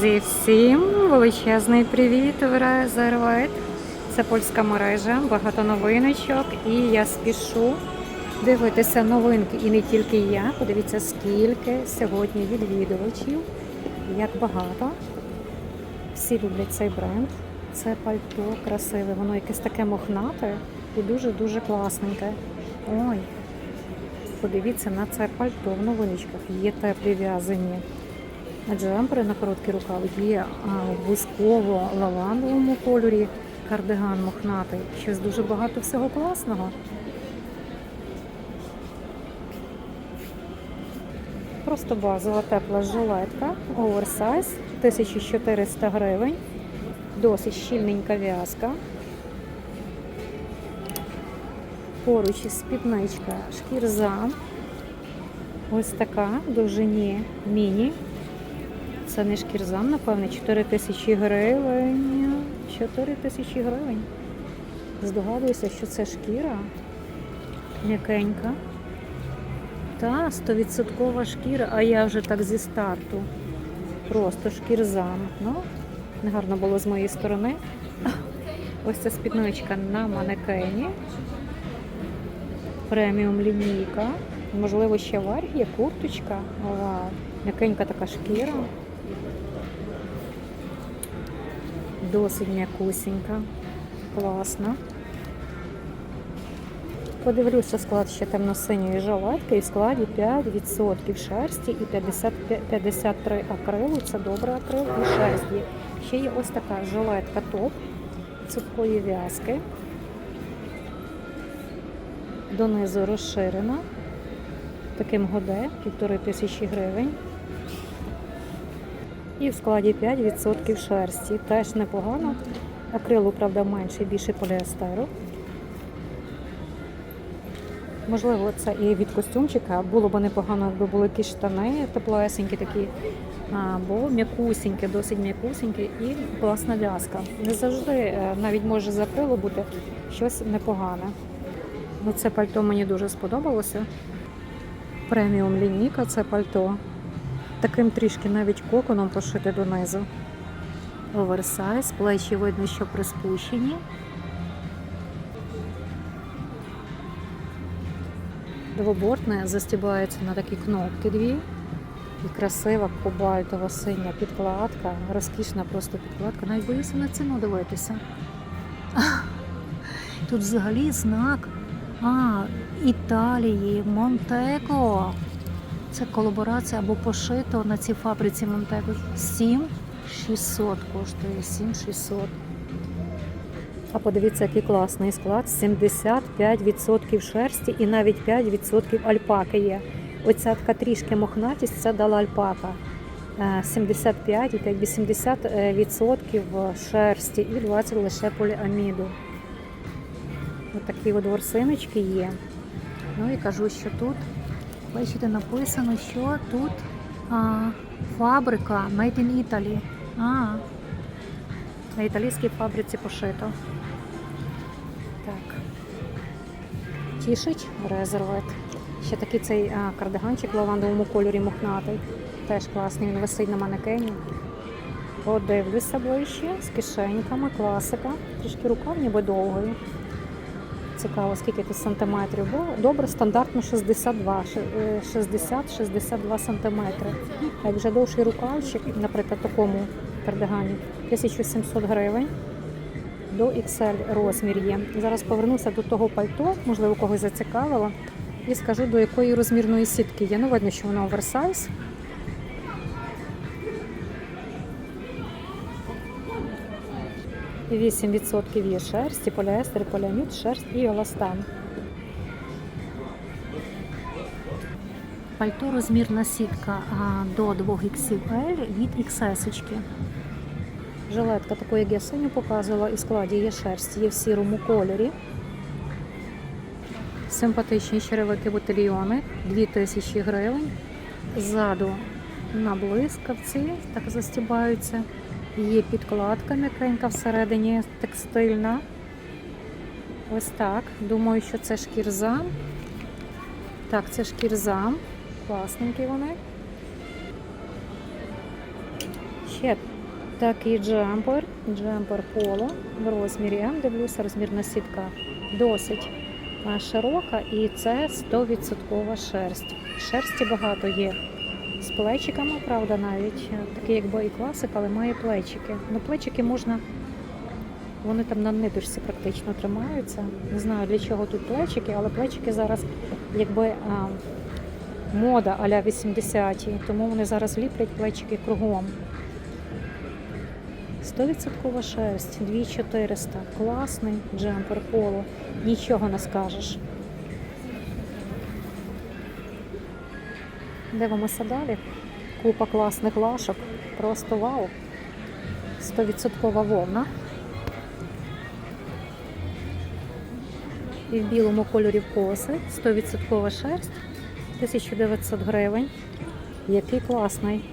Друзі, всім величезний привіт! Ви Це польська мережа, багато новиночок, і я спішу дивитися новинки. І не тільки я. Подивіться, скільки сьогодні відвідувачів, як багато. Всі люблять цей бренд. Це пальто красиве, воно якесь таке мохнате і дуже-дуже класненьке. Ой, подивіться на це пальто в новиночках. Є теплі в'язані джемпери на короткий рукав, є в бузково-лавандовому кольорі кардиган мохнатий. Щось дуже багато всього класного. Просто базова тепла жилетка, оверсайз, 1400 гривень, досить щільненька в'язка. Поруч із спідничка шкірза. Ось така довжині міні. Це не шкірзам, напевне, 4 тисячі гривень. 4 тисячі гривень. Здогадуюся, що це шкіра м'якенька. Та, 100% шкіра, а я вже так зі старту. Просто шкірзам. Ну, негарно було з моєї сторони. Ось ця спідничка на манекені. Преміум лінійка. Можливо, ще варг є курточка. М'якенька така шкіра. Досить м'якусенька. Класно. Подивлюся склад ще темно-синьої жилетки і в складі 5% шерсті і 55, 53 акрилу. Це добре акрил і шерсть є. Ще є ось така жилетка топ цупкої в'язки. Донизу розширена. Таким годе, півтори тисячі гривень. І в складі 5% шерсті. Теж непогано. Акрилу, правда, менше, більше поліестеру. Можливо, це і від костюмчика. Було б непогано, якби були якісь штани теплесенькі такі, або м'якусенькі, досить м'якусенькі і класна в'язка. Не завжди е, навіть може з акрилу бути щось непогане. Ну, Це пальто мені дуже сподобалося. Преміум лінійка це пальто. Таким трішки навіть коконом пошити донизу. Оверсайз, плечі видно, що приспущені. Двобортне застібається на такі кнопки дві. І красива кобальтова синя підкладка, розкішна просто підкладка. Навіть боюся на ціну дивитися. Тут взагалі знак а, Італії, Монтеко. Це колаборація або пошито на цій фабриці Монтеко. 7600 коштує, 7600. А подивіться, який класний склад. 75% шерсті і навіть 5% альпаки є. Оця така трішки мохнатість, це дала альпака. Е, 75 і 80% шерсті і 20 лише поліаміду. Ось такі от ворсиночки є. Ну і кажу, що тут, бачите, написано, що тут а, фабрика Made in Italy. А, на італійській фабриці пошито. Так. Тішить резервет. Ще такий цей а, кардиганчик в лавандовому кольорі мохнатий. Теж класний, він висить на манекені. Подивлюся ближче з кишеньками, класика. Трішки рукав ніби довгої. Цікаво, скільки тут сантиметрів. Бо добре, стандартно 62, 60-62 сантиметри. А як вже довший рукавчик, наприклад, такому кардигані, 1700 гривень. До XL розмір є. Зараз повернуся до того пальто, можливо, когось зацікавило, і скажу, до якої розмірної сітки є. Ну, видно, що воно оверсайз. 8% є шерсті, поліестер, поліамід, шерсть і еластан. Пальто розмірна сітка до 2XL від XS. Жилетка таку, як я синю показувала, і складі є шерсть, є в сірому кольорі. Симпатичні черевики ботильйони, 2000 гривень. Ззаду на блискавці так застібаються. Є підкладка м'якенька всередині текстильна. Ось так. Думаю, що це шкірзам. Так, це шкірзам. Класненькі вони. Ще такий джемпер, джемпер поло в розмірі М, дивлюся, розмірна сітка досить широка і це 100% шерсть. Шерсті багато є. З плечиками, правда, навіть е, такий якби і класик, але має плечики. Ну, плечики можна, вони там на ниточці практично тримаються. Не знаю для чого тут плечики, але плечики зараз якби а, мода а-ля 80-ті, тому вони зараз ліплять плечики кругом. 100% шерсть, 2400. Класний джемпер поло. Нічого не скажеш. Дивимося далі. Купа класних лашок. Просто вау. 100% вовна. І в білому кольорі коси. 100% шерсть. 1900 гривень. Який класний.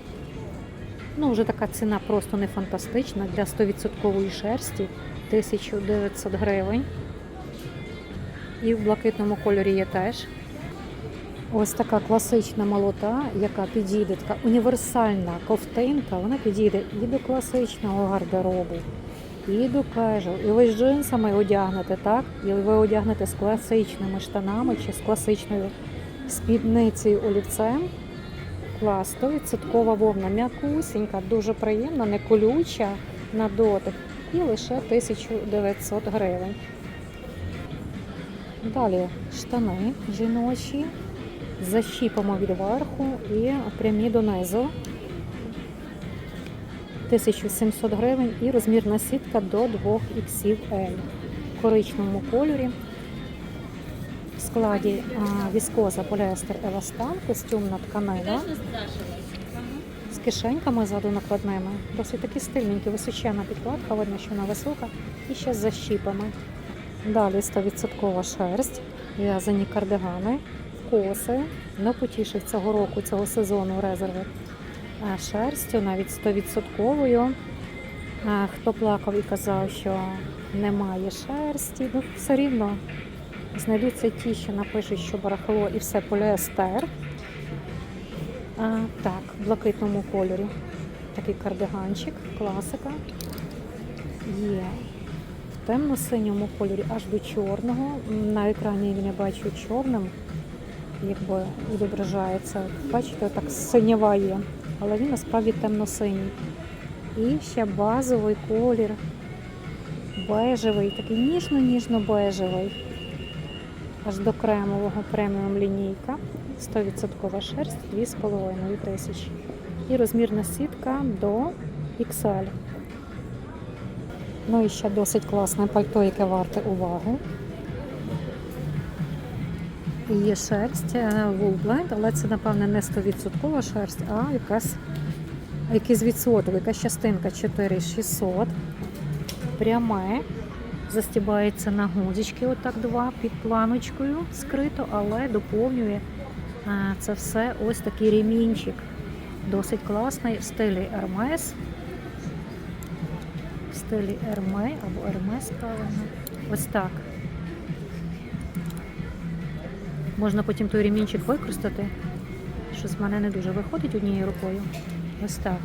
Ну, вже така ціна просто не фантастична. Для 100% шерсті 1900 гривень. І в блакитному кольорі є теж. Ось така класична молота, яка підійде, така універсальна ковтинка, вона підійде і до класичного гардеробу, і до кежу. І ви з джинсами одягнете, так? І ви одягнете з класичними штанами чи з класичною спідницею олівцем. Клас, 100% вовна, м'якусінька, дуже приємна, не колюча на дотик. І лише 1900 гривень. Далі штани жіночі. Защіпимо від верху і прямі донизу. 1700 гривень і розмірна сітка до 2 XL. В коричневому кольорі. В складі віскоза, поліестер, еластан, костюмна тканина з кишеньками ззаду накладними. Досить такі стильненькі, височена підкладка, видно, що вона висока, і ще з защіпами. Далі 100% шерсть, в'язані кардигани, коси. Не потішив цього року, цього сезону резерви шерстю, навіть 100%. Хто плакав і казав, що немає шерсті, ну все рівно знайдуться ті, що напишуть, що барахло і все поліестер. А, так, в блакитному кольорі такий кардиганчик, класика. Є в темно-синьому кольорі аж до чорного. На екрані він я бачу чорним, якби відображається. Бачите, так синєва є, але він насправді темно-синій. І ще базовий колір, бежевий, такий ніжно-ніжно-бежевий. Аж до кремового преміум лінійка. 100% шерсть 2,5 тисячі. І розмірна сітка до XL. Ну і ще досить класне пальто, яке варте увагу. Є шерсть Woolblend, але це, напевне, не 100% шерсть, а якась якийсь відсоток, якась частинка 4600. Пряме. Застібається на гудзички, отак два, під планочкою скрито, але доповнює а, це все ось такий ремінчик. Досить класний в стилі Hermes. В стилі Hermes або Hermes, правильно. Ось так. Можна потім той ремінчик використати. Щось в мене не дуже виходить однією рукою. Ось так.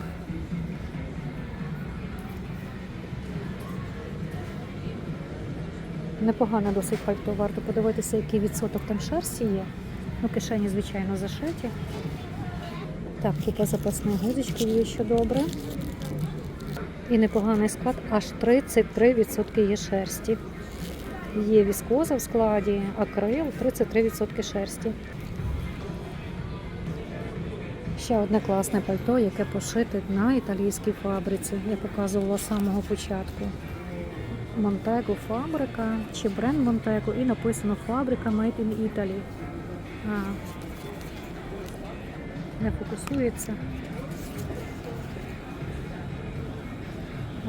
Непогано досить пальто, варто подивитися, який відсоток там шерсті є. Ну, кишені, звичайно, зашиті. Так, купа запасних гудзичків є що добре. І непоганий склад, аж 33% є шерсті. Є віскоза в складі, акрил, 33% шерсті. Ще одне класне пальто, яке пошите на італійській фабриці. Я показувала з самого початку. Монтего фабрика чи бренд Монтего і написано фабрика Made in Italy. А, не фокусується.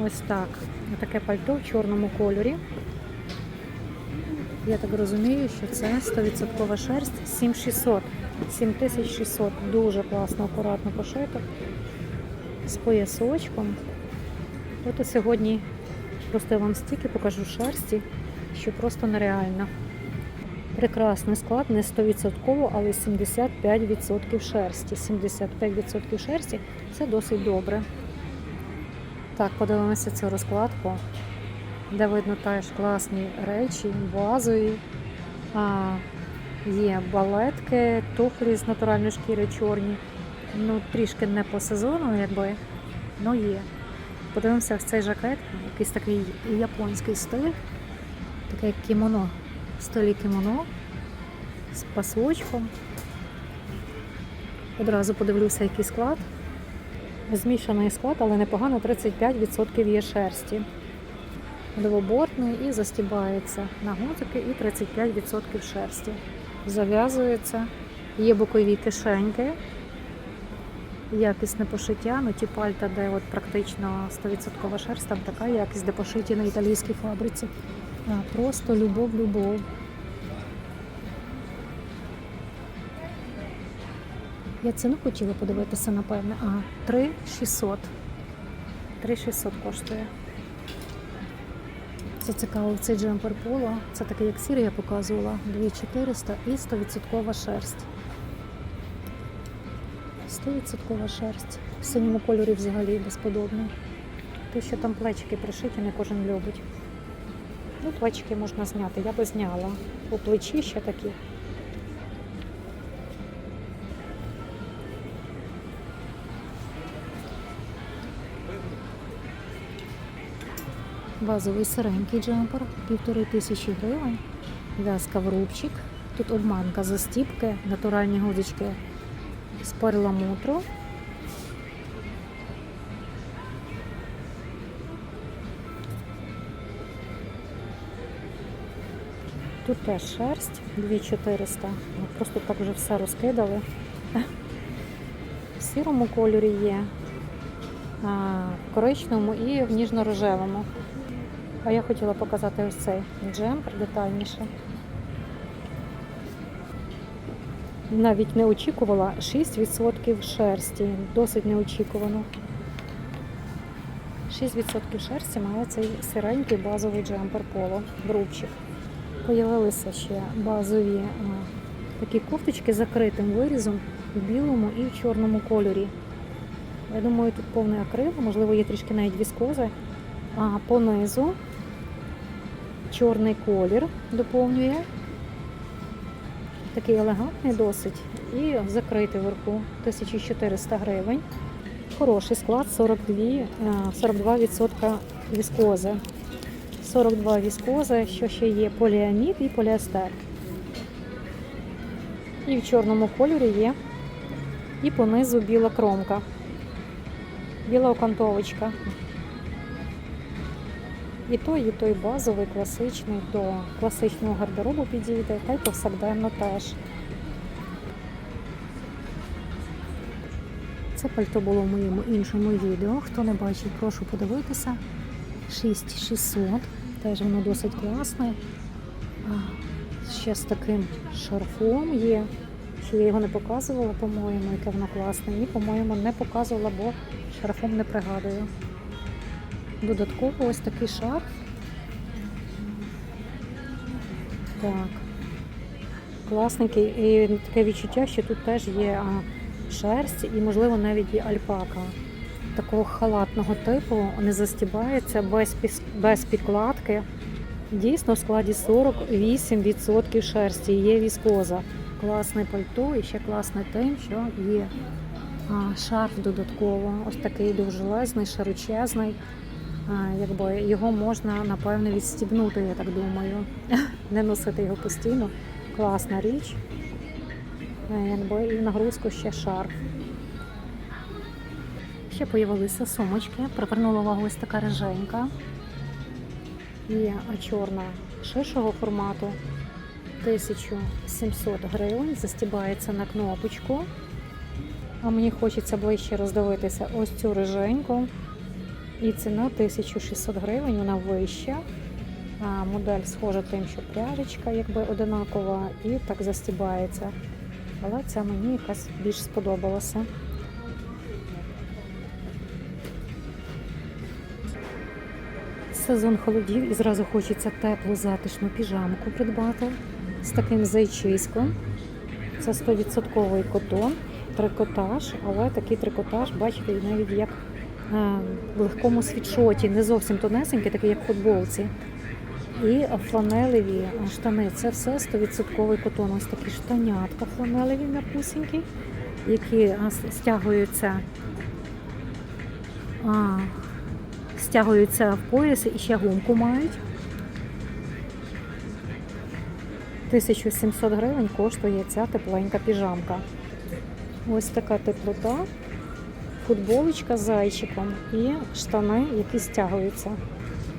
Ось так. Таке пальто в чорному кольорі. Я так розумію, що це 100% шерсть 7600. 7600. Дуже класно, акуратно пошито. З поясочком. От сьогодні просто я вам стільки покажу шерсті, що просто нереально. Прекрасний склад, не 100%, але 75% шерсті. 75% шерсті це досить добре. Так, подивимося цю розкладку, де видно теж класні речі, базові. А, є балетки, туфлі з натуральної шкіри чорні. Ну, трішки не по сезону, якби, ну є. Подивимося ось цей жакет, якийсь такий японський стиль, таке як кімоно, в стилі кімоно з пасочком. Одразу подивлюся, який склад. Змішаний склад, але непогано 35% є шерсті. Двобортний і застібається на гудзики і 35% шерсті. Зав'язується, є бокові кишеньки, якісне пошиття, ну ті пальта, де от практично 100% шерсть, там така якість, де пошиті на італійській фабриці. А, просто любов-любов. Я ціну хотіла подивитися, напевне. А, 3600. 3600 коштує. Це цікаво, цей джемпер поло. Це такий, як сірий я показувала. 2400 і 100% шерсть. 100% шерсть. В синьому кольорі взагалі безподобно. Те, що там плечики пришиті, не кожен любить. Ну, плечики можна зняти, я би зняла. У плечі ще такі. Базовий сиренький джемпер, півтори тисячі гривень. В'язка в рубчик. Тут обманка застіпки, натуральні гудочки з перламутру. Тут теж шерсть 2400. Ну, Просто так вже все розкидали. В сірому кольорі є, в коричневому і в ніжно-рожевому. А я хотіла показати ось цей джемпер детальніше. Навіть не очікувала 6% шерсті. Досить неочікувано. 6% шерсті має цей сиренький базовий джемпер поло, брубчик. Появилися ще базові а, такі кофточки з закритим вирізом в білому і в чорному кольорі. Я думаю, тут повний акрил, можливо, є трішки навіть віскози. А понизу чорний колір доповнює. Такий елегантний досить. І закритий вверху 1400 гривень. Хороший склад 42, е, 42% віскози. 42 віскози, що ще є поліамід і поліестер. І в чорному кольорі є. І понизу біла кромка. Біла окантовочка. І той, і той базовий, класичний, до класичного гардеробу підійде, та й повсякденно теж. Це пальто було в моєму іншому відео. Хто не бачив, прошу подивитися. 6600. Теж воно досить класне. Ще з таким шарфом є. Ще я його не показувала, по-моєму, яке воно класне. Ні, по-моєму, не показувала, бо шарфом не пригадую. Додатково ось такий шарф. Так. Класненький. І таке відчуття, що тут теж є шерсть і, можливо, навіть є альпака. Такого халатного типу не застібається без, без підкладки. Дійсно, в складі 48% шерсті є віскоза. Класне пальто і ще класне тим, що є шарф додатково. Ось такий довжелезний, широчезний. Якби його можна напевне відстібнути, я так думаю. Не носити його постійно. Класна річ. Якби і нагрузку ще шарф. Ще появилися сумочки. Привернула увагу ось така риженька. І чорна ширшого формату. 1700 гривень. Застібається на кнопочку. А мені хочеться ближче роздивитися ось цю риженьку. І ціна 1600 гривень, вона вища. А, модель схожа тим, що пряжечка якби одинакова і так застібається. Але ця мені якась більш сподобалася. Сезон холодів і зразу хочеться теплу затишну піжамку придбати з таким зайчиськом. Це 100% котон, трикотаж, але такий трикотаж, бачите, навіть як в легкому світшоті, не зовсім тонесенькі, такі як футболці. І фланелеві штани. Це все 100% котон. Ось такі штанятка фланелеві м'якусенькі, які стягуються, а, стягуються в пояс і ще гумку мають. 1700 гривень коштує ця тепленька піжамка. Ось така теплота, футболочка з зайчиком і штани, які стягуються.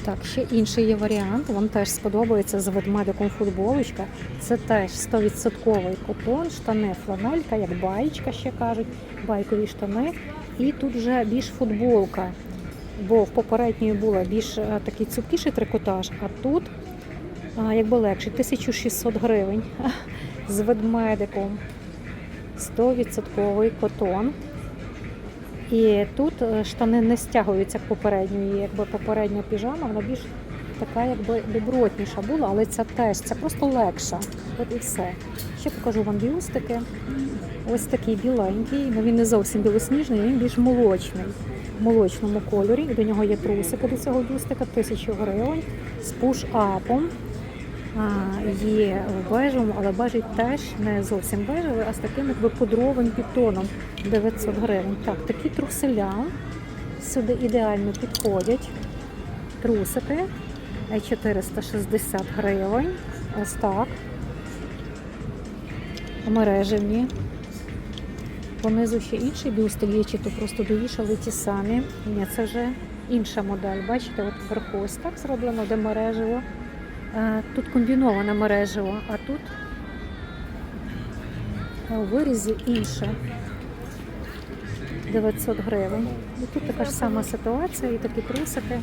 Так, ще інший є варіант. Вам теж сподобається з ведмедиком футболочка. Це теж 100% котон, штани фланелька, як баєчка ще кажуть, байкові штани. І тут вже більш футболка. Бо в попередньої була більш е, такий цупкіший трикотаж, а тут якби легше 1600 гривень з ведмедиком. 100% котон. І тут е, штани не стягуються як попередньої, якби попередня піжама, вона більш така якби добротніша була, але ця теж це просто легша. От і все. Ще покажу вам бюстики. Ось такий біленький, ну він не зовсім білосніжний, він більш молочний. В молочному кольорі. До нього є трусики до цього бюстика, 1000 гривень з пуш-апом. Є в але бежий теж не зовсім бежевий, а з таким якби пудровим підтоном 900 гривень. Так, такі труселя сюди ідеально підходять. Трусики е, 460 гривень. Ось так. Мережевні. Понизу ще інший бюстик є, чи то просто довішали ті самі. Ні, це вже інша модель. Бачите, от вверху ось так зроблено, де мережево. Е, Тут комбіноване мережево, а тут у вирізі інше. 900 гривень. І тут така ж сама ситуація, і такі трусики.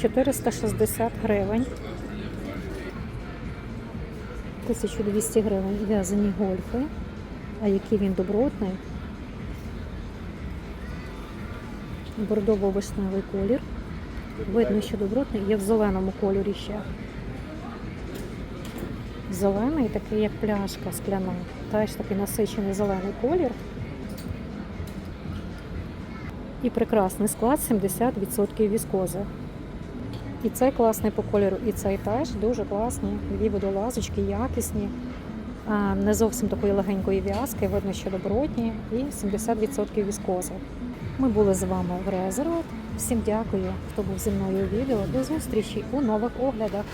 460 гривень. 1200 гривень в'язані гольфи. А який він добротний. Бордово-вишневий колір. Видно, що добротний є в зеленому кольорі ще. Зелений, такий як пляшка скляна. Теж такий насичений зелений колір. І прекрасний склад 70% віскози. І цей класний по кольору, і цей теж дуже класні. Дві водолазочки, якісні, не зовсім такої легенької в'язки, видно, що добротні, і 70% віскози. Ми були з вами в Резерват. Всім дякую, хто був зі мною у відео. До зустрічі у нових оглядах.